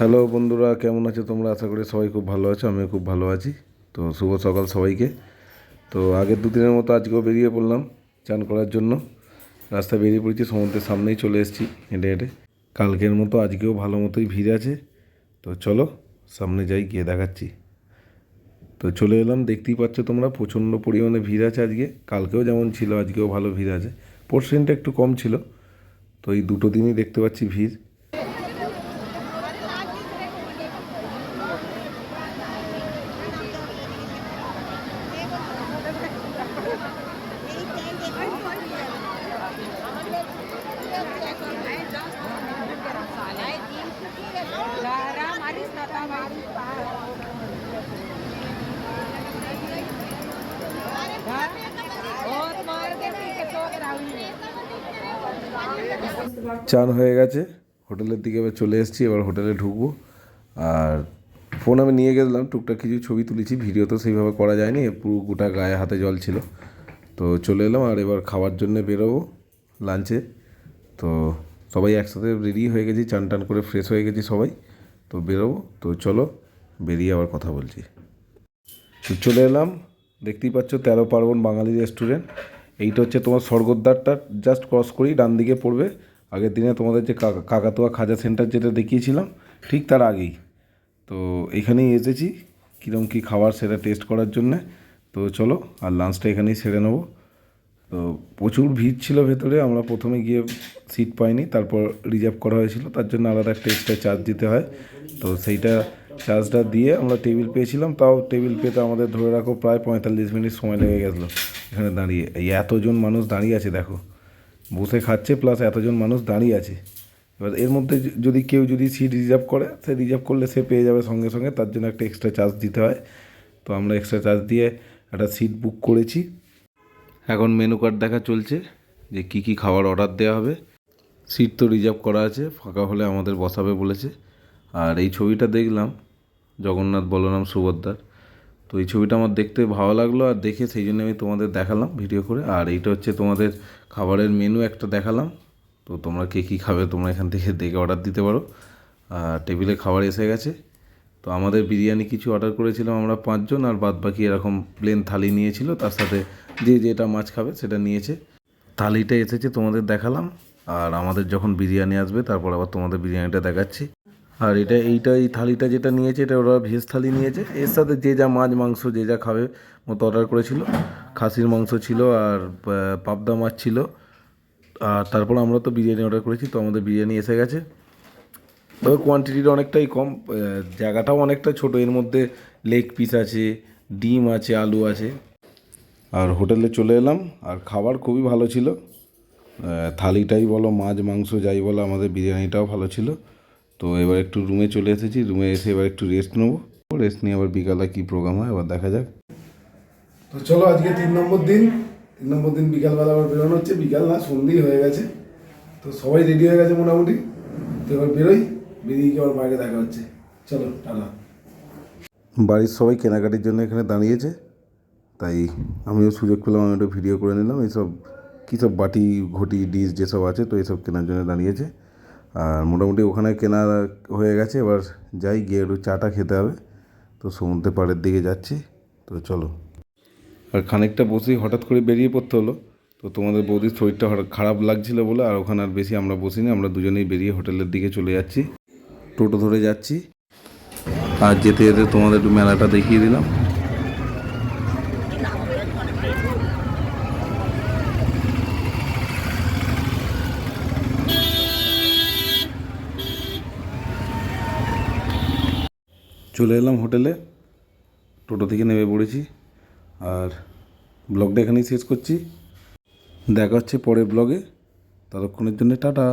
Hello বন্ধুরা, কেমন আছো তোমরা? আশা করি সবাই খুব ভালো আছো, আমিও খুব ভালো আছি। তো শুভ সকাল সবাইকে। তো আগের দুদিনের মতো আজকেও বেরিয়ে পড়লাম চান করার জন্য। রাস্তায় বেরিয়ে পড়েছি, সমুদ্রের সামনেই চলে এসেছি হেঁটে হেঁটে। কালকের মতো আজকেও ভালো মতোই ভিড় আছে। তো চলো, সামনে যাই, গিয়ে দেখাচ্ছি। তো চলে এলাম, দেখতেই পাচ্ছ তোমরা, প্রচণ্ড পরিমাণে ভিড় আছে আজকে। কালকেও যেমন ছিল, আজকেও ভালো ভিড় আছে। পরশু একটু কম ছিল। তো এই দুটো দিনই দেখতে পাচ্ছি ভিড়। চান হয়ে গেছে। হোটেলের দিকে এবার চলে এসেছি, এবার হোটেলে ঢুকবো। আর ফোন আমি নিয়ে গেলাম, টুকটাক কিছু ছবি তুলেছি, ভিডিও তো সেইভাবে করা যায়নি, পুরো গোটা গায়ে হাতে জল ছিল। তো চলে এলাম, আর এবার খাওয়ার জন্য বেরোবো লাঞ্চে তো সবাই একসাথে রেডি হয়ে গেছি, চান টান করে ফ্রেশ হয়ে গেছি সবাই। তো বেরোবো, তো চলো বেরিয়ে আবার কথা বলছি। তো চলে এলাম, দেখতেই পাচ্ছ তেরো পার্বণ বাঙালি রেস্টুরেন্ট এইটা হচ্ছে তোমার স্বর্গদ্বারটা জাস্ট ক্রস করেই ডান দিকে পড়বে। আগের দিনে তোমাদের যে কাকা- কাকাতুয়া খাজা সেন্টার যেটা দেখিয়েছিলাম, ঠিক তার আগেই। তো এখানেই এসেছি কীরকম কী খাবার সেটা টেস্ট করার জন্যে। তো চলো, আর লাঞ্চটা এখানেই সেরে নেব। তো প্রচুর ভিড় ছিল ভেতরে, আমরা প্রথমে গিয়ে সিট পাইনি, তারপর রিজার্ভ করা হয়েছিল, তার জন্য আলাদা এক্সট্রা চার্জ দিতে হয়। তো সেইটা চার্জটা দিয়ে আমরা টেবিল পেয়েছিলাম, তাও টেবিল পেতে আমাদের ধরে রাখো প্রায় পঁয়তাল্লিশ মিনিট সময় লেগে গেছিল। এখানে দাঁড়িয়ে, এই এতজন মানুষ দাঁড়িয়ে আছে দেখো। বসে খাচ্ছে প্লাস এতজন মানুষ দাঁড়িয়ে আছে। এবার এর মধ্যে যদি কেউ যদি সিট রিজার্ভ করে, সে রিজার্ভ করলে সে পেয়ে যাবে সঙ্গে সঙ্গে, তার জন্য একটা এক্সট্রা চার্জ দিতে হয়। তো আমরা এক্সট্রা চার্জ দিয়ে একটা সিট বুক করেছি। এখন মেনু কার্ড দেখা চলছে, যে কি কি খাবার অর্ডার দেওয়া হবে। সিট তো রিজার্ভ করা আছে, ফাঁকা হলে আমাদের বসাবে বলেছে। আর এই ছবিটা দেখলাম জগন্নাথ বলরাম সুভদ্রার। তো এই ছবিটা আমার দেখতে ভালো লাগল আর দেখে সেই জন্য আমি তোমাদের দেখালাম ভিডিও করে। আর এইটা হচ্ছে তোমাদের খাবারের মেনু একটা দেখালাম। তো তোমরা কে কী খাবে তোমরা এখান থেকে দেখে অর্ডার দিতে পারো। আর টেবিলে খাবার এসে গেছে। তো আমাদের বিরিয়ানি কিছু অর্ডার করেছিলাম আমরা পাঁচজন আর বাদ বাকি এরকম প্লেন থালি নিয়েছিল। তার সাথে যে যেটা মাছ খাবে সেটা নিয়েছে। থালিটা এসেছে তোমাদের দেখালাম। আর আমাদের যখন বিরিয়ানি আসবে তারপর আবার তোমাদের বিরিয়ানিটা দেখাচ্ছি। আর এটা এইটা এই থালিটা যেটা নিয়েছে, এটা ওরা ভেজ থালি নিয়েছে। এর সাথে যে যা মাছ, মাংস, যে যা খাবে, মতো অর্ডার করেছিল। খাসির মাংস ছিল আর পাবদা মাছ ছিল। আর তারপর আমরা তো বিরিয়ানি অর্ডার করেছি, তো আমাদের বিরিয়ানি এসে গেছে। তবে কোয়ান্টিটিটা অনেকটাই কম জায়গাটাও অনেকটা ছোট। এর মধ্যে লেগ পিস আছে, ডিম আছে, আলু আছে। আর হোটেলে চলে এলাম, আর খাবার খুবই ভালো ছিল। থালিটাই বলো, মাছ, মাংস, যাই বলো, আমাদের বিরিয়ানিটাও ভালো ছিল। তো এবার একটু রুমে চলে এসেছি রুমে এসে এবার একটু রেস্ট নেব। রেস্ট নিয়ে আবার বিকালে কী প্রোগ্রাম হয় আবার দেখা যাক। তো চলো আজকে তিন নম্বর দিন। তিন নম্বর দিন বিকালবেলা আবার বেরোনো হচ্ছে। বিকাল না সন্ধেই হয়ে গেছে। তো সবাই রেডি হয়ে গেছে মোটামুটি। তো এবার বেরোই বেরিয়ে গিয়ে আবার বাইরে দেখা হচ্ছে। চলো টাটা। বাড়ির সবাই কেনাকাটির জন্য এখানে দাঁড়িয়েছে। তাই আমিও সুযোগ পেলাম আমি একটু ভিডিও করে নিলাম। এইসব কী সব বাটি ঘটি ডিশ যেসব আছে তো এইসব কেনার জন্য দাঁড়িয়েছে। আর মোটামুটি ওখানে কেনা হয়ে গেছে। এবার যাই, গিয়ে একটু চাটা খেতে হবে। তো সমুদ্রের পাড়ের দিকে যাচ্ছি। তো চলো। আর খানিকটা বসেই হঠাৎ করে বেরিয়ে পড়তে হলো। তো তোমাদের বৌদির শরীরটা হঠাৎ খারাপ লাগছিল বলে, আর ওখানে আর বেশি আমরা বসিনি। আমরা দুজনেই বেরিয়ে হোটেলের দিকে চলে যাচ্ছি। টোটো ধরে যাচ্ছি। আর যেতে যেতে তোমাদের একটু মেলাটা দেখিয়ে দিলাম। চলে এলাম হোটেলে, টোটো থেকে নেমে পড়েছি আর ব্লগটা এখানেই শেষ করছি। দেখা হচ্ছে পরের ব্লগে, ততক্ষণের জন্য টাটা।